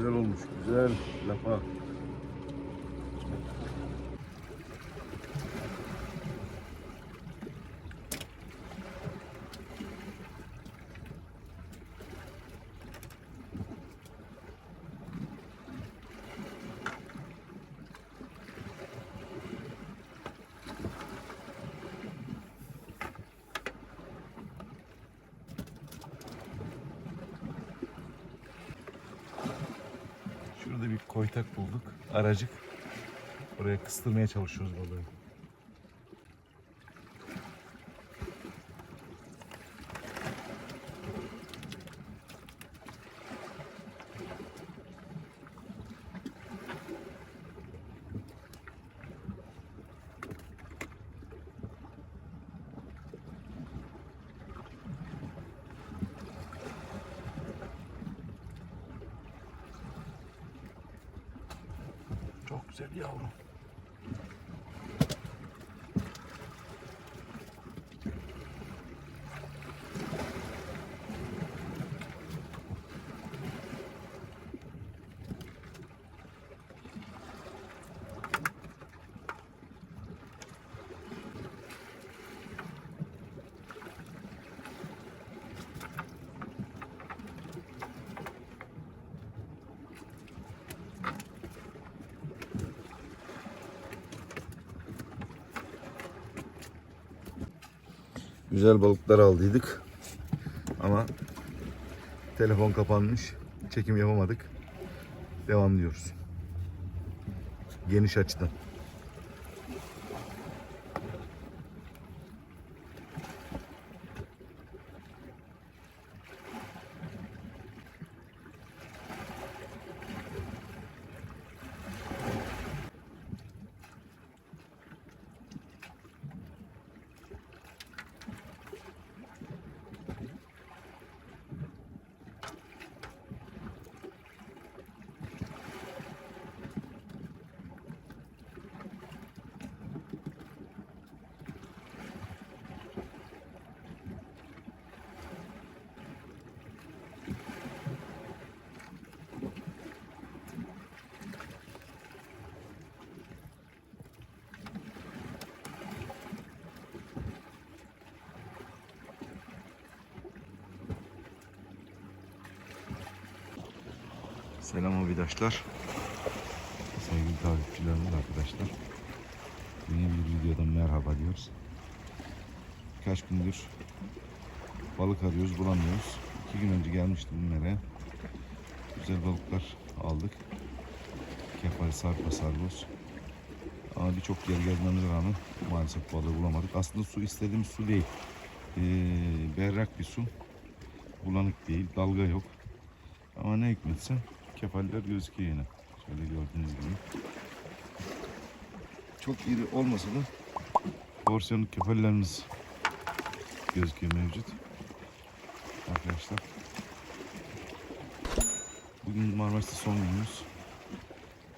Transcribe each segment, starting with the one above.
Güzel olmuş. Güzel. Lafa. Koytak bulduk. Aracık. Oraya kıstırmaya çalışıyoruz balığı. Çok güzel yavrum. Güzel balıklar aldıydık. Ama telefon kapanmış. Çekim yapamadık. Devam diyoruz. Geniş açıdan. Selam abidaşlar. Sevgili takipçilerimiz arkadaşlar. Yeni bir videodan merhaba diyoruz. Birkaç gündür balık arıyoruz bulamıyoruz. İki gün önce gelmiştim bunlara. Güzel balıklar aldık. Kefal, sarpa, sargoz. Ama birçok yer gelmemize rağmen maalesef balığı bulamadık. Aslında su istediğimiz su değil. Ee, berrak bir su. Bulanık değil, dalga yok. Ama ne hikmetse kefaller gözüküyor yine. Şöyle gördüğünüz gibi. Çok iri olmasa da porsiyonluk kefallerimiz gözüküyor mevcut. Arkadaşlar. Bugün Marmaris'te son günümüz.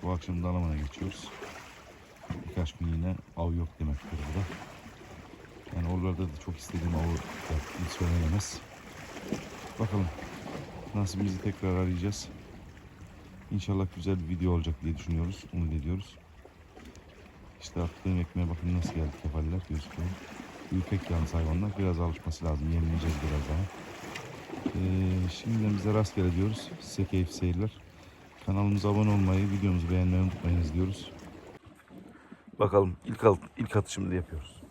Bu akşam Dalaman'a geçiyoruz. Birkaç gün yine av yok demektir burada. Yani oralarda da çok istediğim avı hiç söylenemez. Bakalım nasibimizi tekrar arayacağız. İnşallah güzel bir video olacak diye düşünüyoruz, umut ediyoruz. İşte attığım ekmeğe bakın nasıl geldi kefaller gözüküyor. Ürkek yalnız hayvanlar biraz alışması lazım. Yenileceğiz biraz daha. Ee, şimdiden bize rastgele diyoruz. Size keyif seyirler. Kanalımıza abone olmayı, videomuzu beğenmeyi unutmayınız diyoruz. Bakalım ilk, alt, ilk atışımızı yapıyoruz.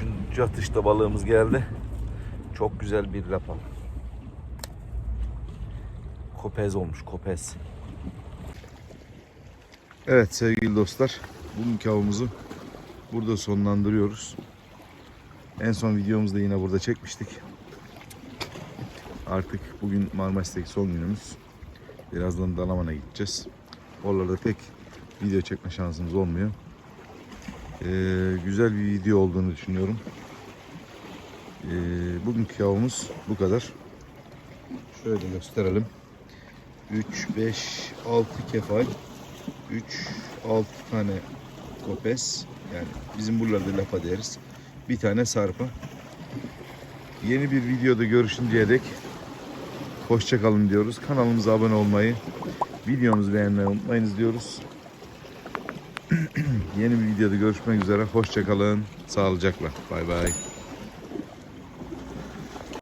Üçüncü atışta balığımız geldi. Çok güzel bir lapal. Kopez olmuş, kopez. Evet sevgili dostlar, bugünkü avımızı burada sonlandırıyoruz. En son videomuzu da yine burada çekmiştik. Artık bugün Marmaris'teki son günümüz. Birazdan Dalaman'a gideceğiz. Oralarda pek video çekme şansımız olmuyor. Ee, güzel bir video olduğunu düşünüyorum. Ee, bugünkü avımız bu kadar. Şöyle gösterelim. 3, 5, 6 kefal, 3, 6 tane kopes. Yani bizim buralarda lapa deriz. Bir tane sarpa. Yeni bir videoda görüşünceye dek hoşçakalın diyoruz. Kanalımıza abone olmayı, videomuzu beğenmeyi unutmayınız diyoruz. Yeni bir videoda görüşmek üzere. Hoşçakalın. Sağlıcakla. Bay bay.